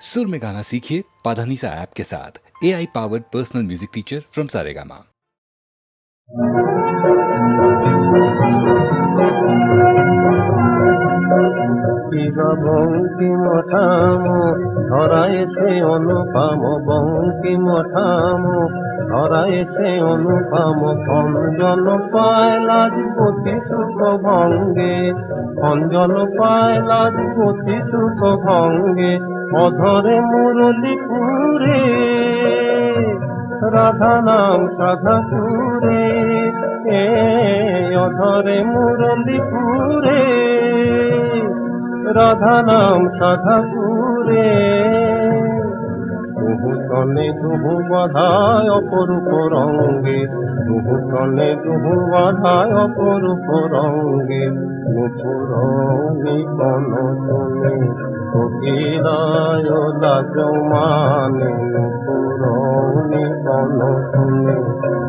सुर में गाना सीखिए पाधानीसा ऐप के साथ A I powered personal music teacher from Saregama Shiva Bankim ঠাম ধরাইছে অনুপম বঙ্কিম ঠাম ধরাইছে অনুপম খঞ্জন পায় লাজপতি সুখ ভঙ্গে খঞ্জন পায় লাজপতি সুখ ভঙ্গে অধরে মুরলি পুরে, রাধা নাম সাধা পুরে এ অধরে মুরলি পুরে, রাধা নাম সাধা পুরে দুহু বাধায় অপরূপ রঙ্গে দুহু তনে দুহু বাধায় অপরূপ রঙ্গে নুপুর নিকন ফকিরায় লাজ মানে নুপুর নিকন তুমি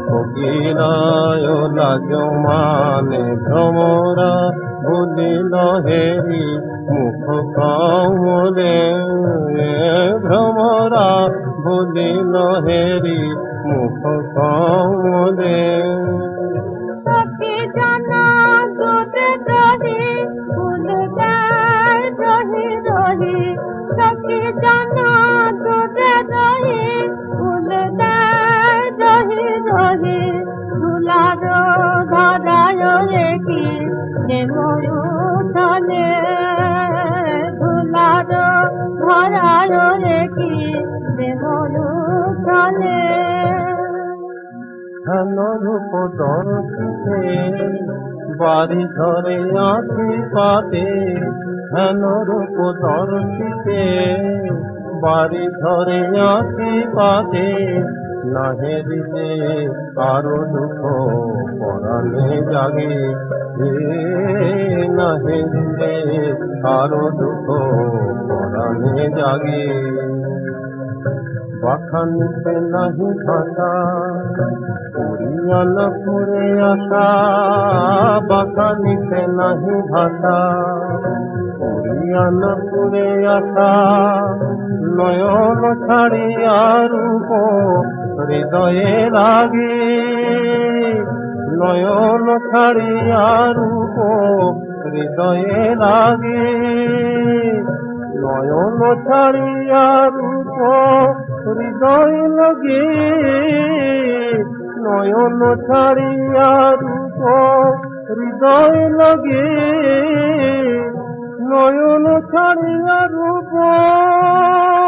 ফকিরায় লাজ মানে ভ্রমরা ভুলিল হেরি মুখ কামরে দর্শিতে বাড়ি ধরে আঁখি পাতে ধন রূপ দর্শিতে, বাড়ি ধরে আঁখি পাতে, নাহে দিতে কারও দুঃখ পরাণে জাগে। নাহে দিতে কারও দুঃখ পরাণে জাগে। বাখানিতে নাহি ভাষা পুরিয়ান পুরে আসা বাখানিতে নাহি ভাষা পুরিয়ান পুরে আসা নয়ন ছাড়িয়া রূপ, হৃদয়ে লাগে নয়ন ছাড়িয়া রূপ, হৃদয়ে লাগে নয়ন ছাড়িয়া রূপ হৃদয় লগে। নয়ন ছাড়িয়া রূপ হৃদয় লগে। নয়ন ছাড়িয়া রূপ।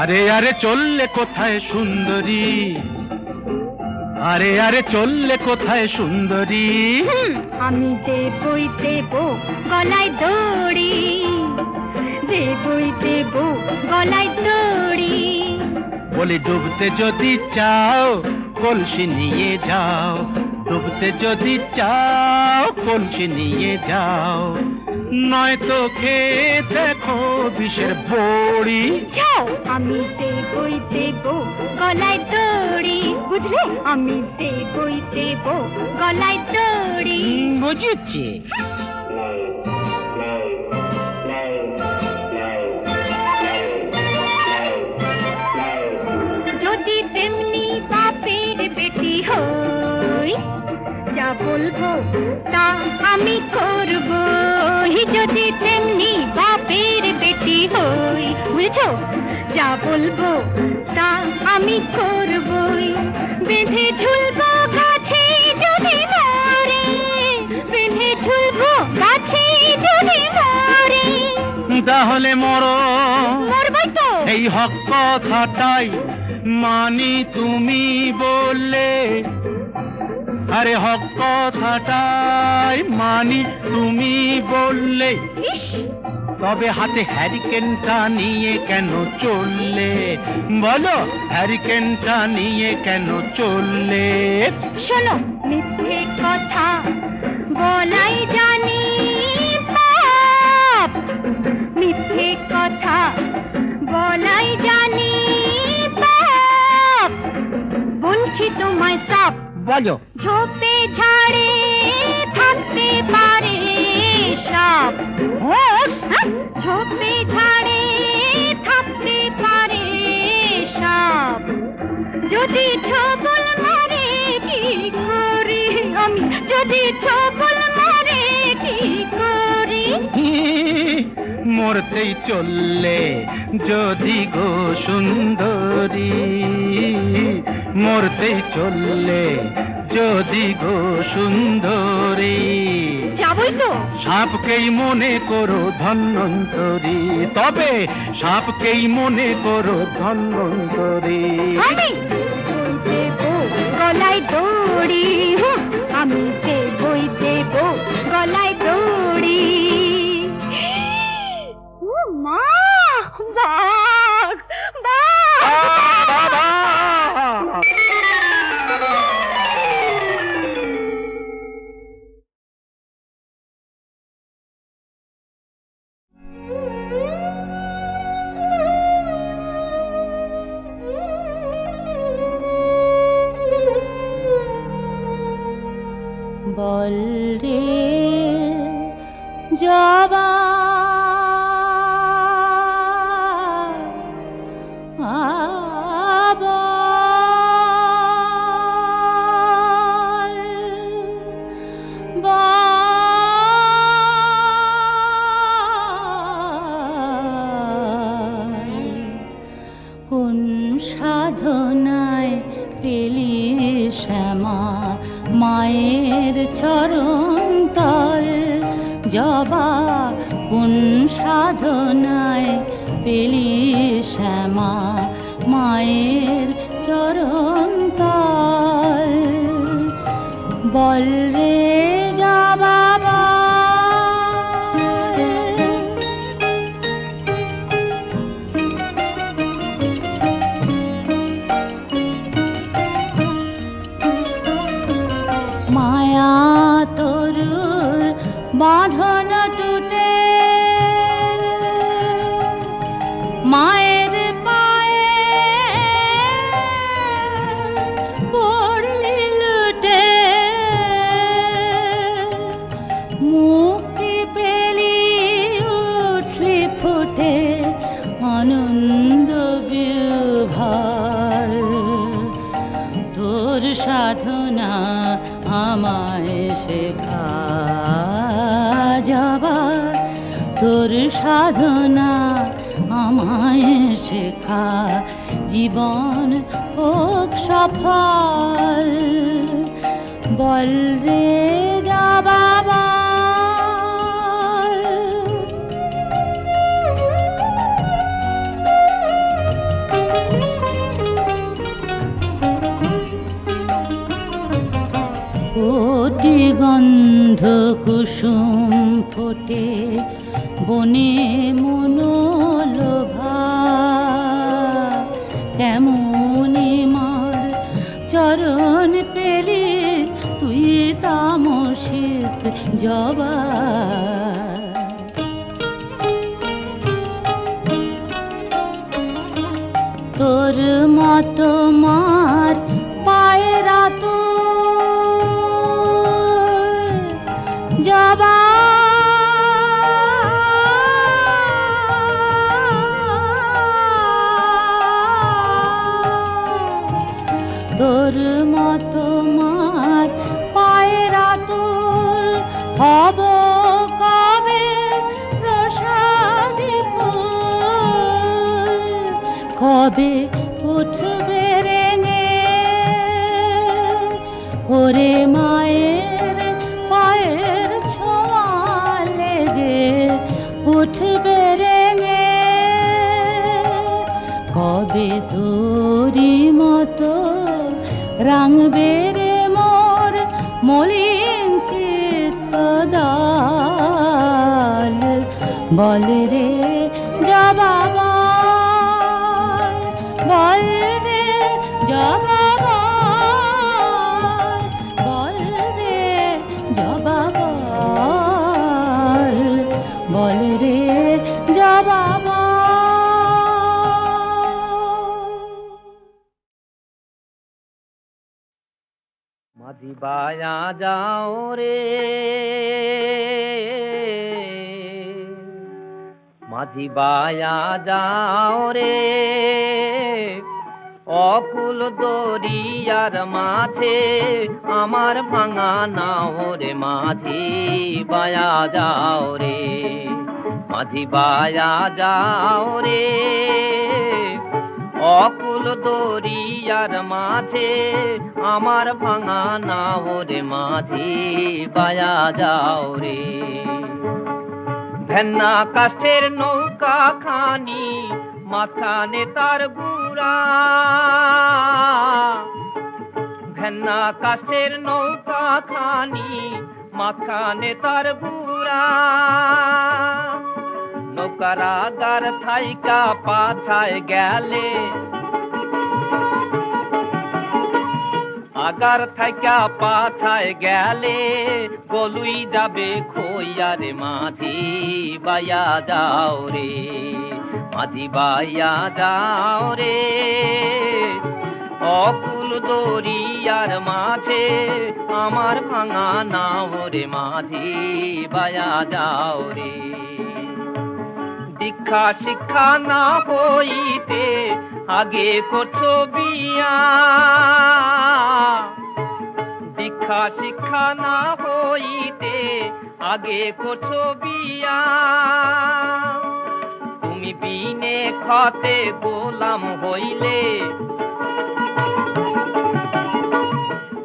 আরে আরে চললে কোথায় সুন্দরী? আরে আরে চললে কোথায় সুন্দরী? আমি দেবই দেব গলায় দড়ি। দেবই দেব গলায় দড়ি। বলি ডুবতে যদি চাও কলসি নিয়ে যাও। ডুবতে যদি চাও কলসি নিয়ে যাও। নয়তো খেয়ে দেখো বিষের বড়ি। আমি দেবই দেব গলায় দড়ি। বুঝলে? আমি দেবই দেব গলায় দড়ি। বুঝেছি। যদি তেমনি বাপের বেটি হই যা বলব তা আমি করব। যদি তেমনি বাপের বেটি হই বুঝেছ? যা বলব তা আমি করবই। বেঁধে ঝুলবো গাছে যদি মরে বেঁধে ঝুলবো গাছে যদি মরে। তাহলে মরো। মরবই তো। এই হক কথাটাই মানি তুমি বললে। আরে হক কথাটাই মানি তুমি বললে। তবে হাতে হ্যারিকেনটা নিয়ে কেন চললে? বলো হ্যারিকেনটা নিয়ে কেন চললে? শোনো মিথ্যে কথা বলাই জানি মিথ্যে কথা বলো। ঝোপে ঝাড়ে থাকতে পারে সব। হোস ঝোপে ঝাড়ে থাকতে পারে সব। যদি ছবল মারে কি করি আমি? যদি ছবল মারে কি করি? মরতেই চললে যদি গো সুন্দরী। মরতেই চললে যদি গো সুন্দরী। যাবই তো। সাপকেই মনে করো ধন্বন্তরী। তবে সাপকেই মনে করো ধন্বন্তরী। আমি? দেব গলায় দড়ি আমি দেবই দেব গলায় দড়ি। মা বাঘ শ্যামা মায়ের চরণ তল। জবা কোন সাধনায় পেলি শ্যামা মায়ের চরণ তল। বল রে জীবন হোক সফল বল রে বল। কোটি গন্ধ কুসুম ফোটে বনে কবে তোরি মতো। রাঙবে রে মোর মলিন চিত্ত দল বল রে জবা বল, রে জবা বল, রে জবা বল, বল রে জবা বল। মাঝি বায়া যাও রে। মাঝি বায়া যাও রে। অকুল দরিয়ার মাঝে আমার ভাঙা নাও রে মাঝি বায়া যাও রে। মাঝি বায়া যাও রে। অকুল দরিয়ার মাঝে, আমার ভাঙা নাও রে মাঝি, বায়া যাও রে। ভেন্না কাষ্ঠের নৌকা খানি মাথানে তার গুড়া। ভেন্না কাষ্ঠের নৌকা খানি মাথানে তার গুড়া। নৌকার আগার থাইকা পাছায় গেলে আগার থাইকা পাথায় গেলে গলুই যাবে খইয়ারে মাঝি বায়া যাও রে, মাঝি বায়া যাও রে। অকুল দরিয়ার মাঝে আমার ভাঙা নাও রে মাঝি বায়া যাও রে। দীক্ষা শিক্ষা না হইতে আগে করছ বিয়া। দীক্ষা শিক্ষা না হইতে আগে করছ বিয়া। তুমি বিনে খতে গোলাম হইলে।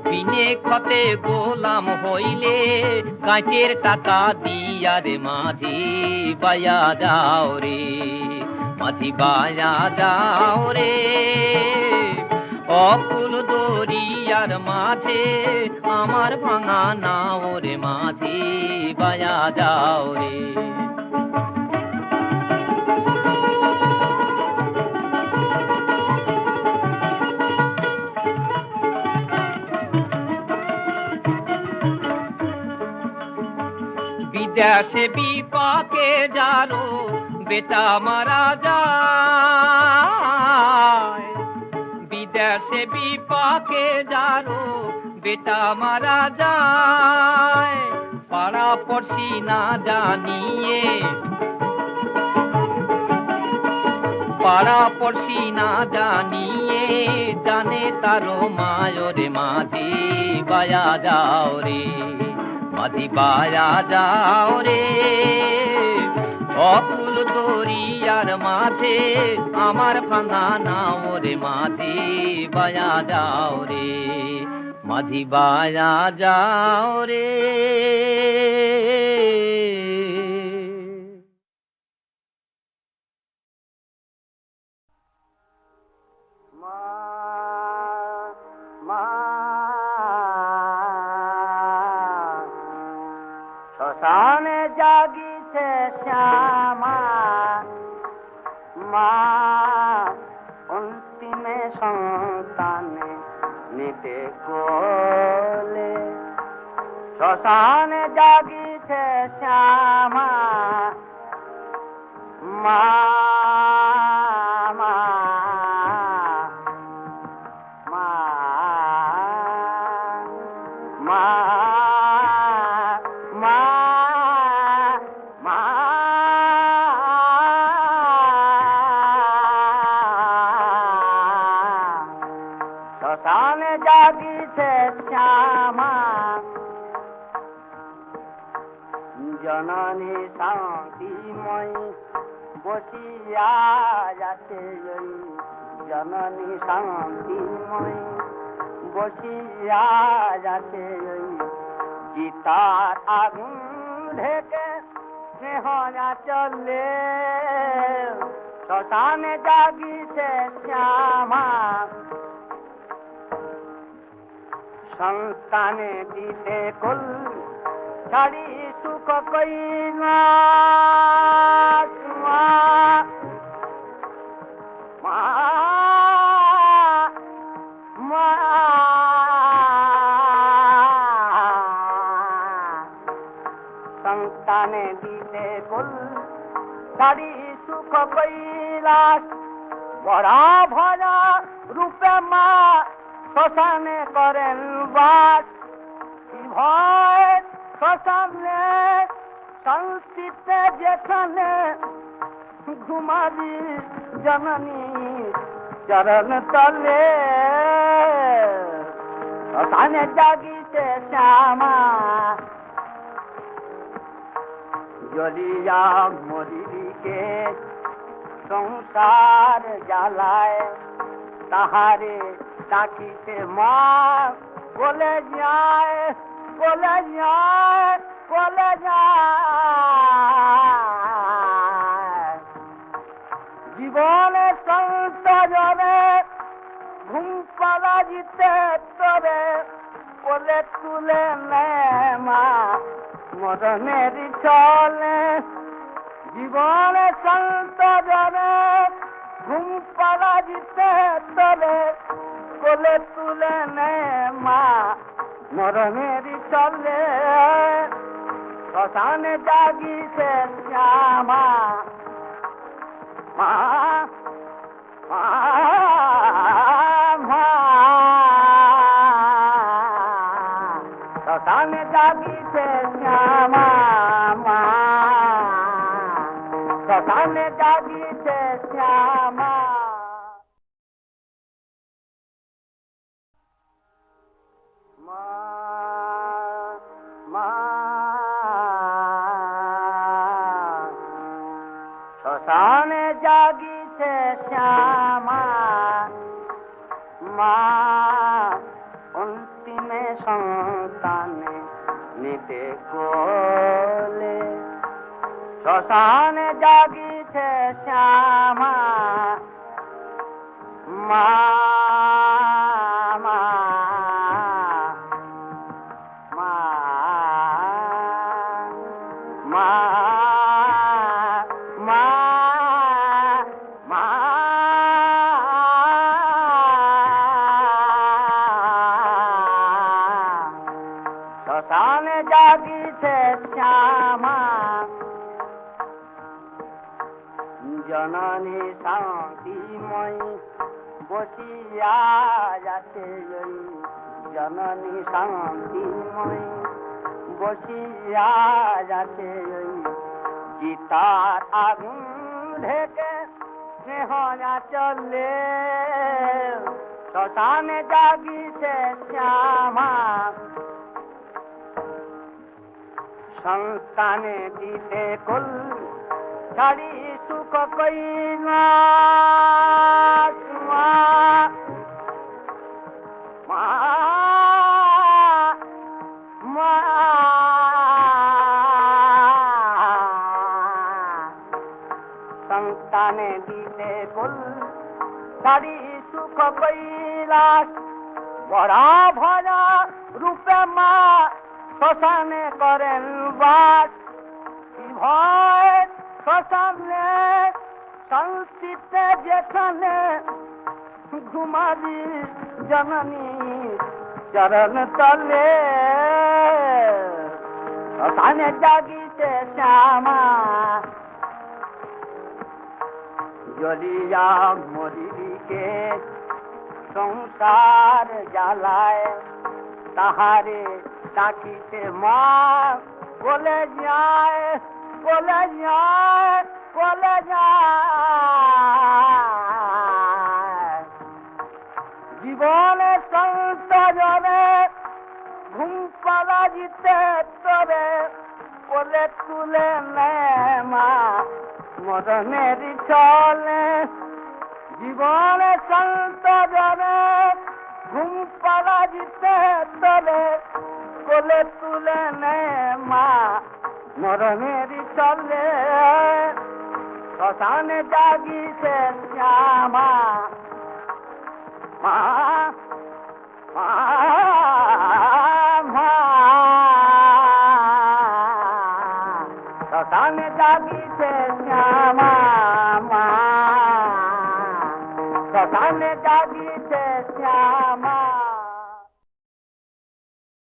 বিনে খতে গোলাম হইলে কাঁচের টাকা দিয়া রে মাঝি বায়া যাও রে। মাঝি বায়া যাও রে। অকুল দরিয়ার মাঝে আমার ভাঙা নাও রে মাঝি, বায়া যাও রে। বিদেশে বিপাকে যারো বেটা মারা যায়। বিদেশে বিপাকে যারো বেটা মারা যায়। পাড়া পড়শি না জানিয়ে, পাড়া পড়শি না জানিয়ে, জানে তারো মায়রে মাঝি, বায়া যাও রে। মাঝি বায়া যাও রে। অকুল দরিয়ার মাঝে আমার ভাঙা নাও রে, মাঝি বায়া যাও রে। মাঝি বায়া যাও রে। শ্মশানে জননী শান্তিময়ী বসিয়া ওই গীতার আগুন ঢেকে স্নেহ চলে শ্মশানে জাগিছে শ্যামা। সন্তানে দিতে কুল ছাড়ি সুখ মা মা সন্তানে দিতে কুল ছাড়ি সুখ কৈলাস, বড়া ভরা রূপে মা শ্মশানে করেন বাস। ভয় শ্মশানে, সংস্কৃতে যেখানে ঘুমাবি জননী চরণ তলে। শ্মশানে জাগিতে শ্যামা জলিয়া মরিকে সংসার জ্বালায় তাহারে ডাকিতে মা বলে যায় বলে যায় বলে যায় জীবনে সংসারে ঘুম পালা জিতে তরে বলে তুলে নে মা মরণের চলে, জীবনে সংসারে ঘুম পালা জিতে তরে কোলে তুলে নে মা, মরণের চলে। শ্মশানে জাগিছে শ্যামা, মা মা। শ্মশানে জাগিছে শ্যামা। জননী শান্তিময় বসিয়া যাতে জননী শান্তিময় বসিয়া যাতে গীতার আগুন ঢেকে স্নেহনা চলে শ্মশানে জাগিছে শ্যামা। সন্তানে দিতে কুল ছাড়ি সুখ মা মা। মা দিতে কুল ছাড়ি সুখ কৈলাস বড়া ভরা রূপে মা শ্মশানে করেন বাস। ভয় শ্মশানে? সংস্কৃতে যেখানে ঘুমাবি জননী চরণ তলে। শ্মশানে জাগিতে শ্যামা। জলিয়া মরিকে সংসার জ্বালায় তাহারে ডাকিতে মা, বলে যায় বলে যায় বলে যায়। জীবনে সংসারে ঘুম পালা জিতে তরে বলে তুলে নে মা, মরণের চলে। জীবনে সংসারে ঘুম পালা দিতে তরে কোলে তুলে নে মা মরণের চলে। শ্মশানে জাগিছে শ্যামা। মা মা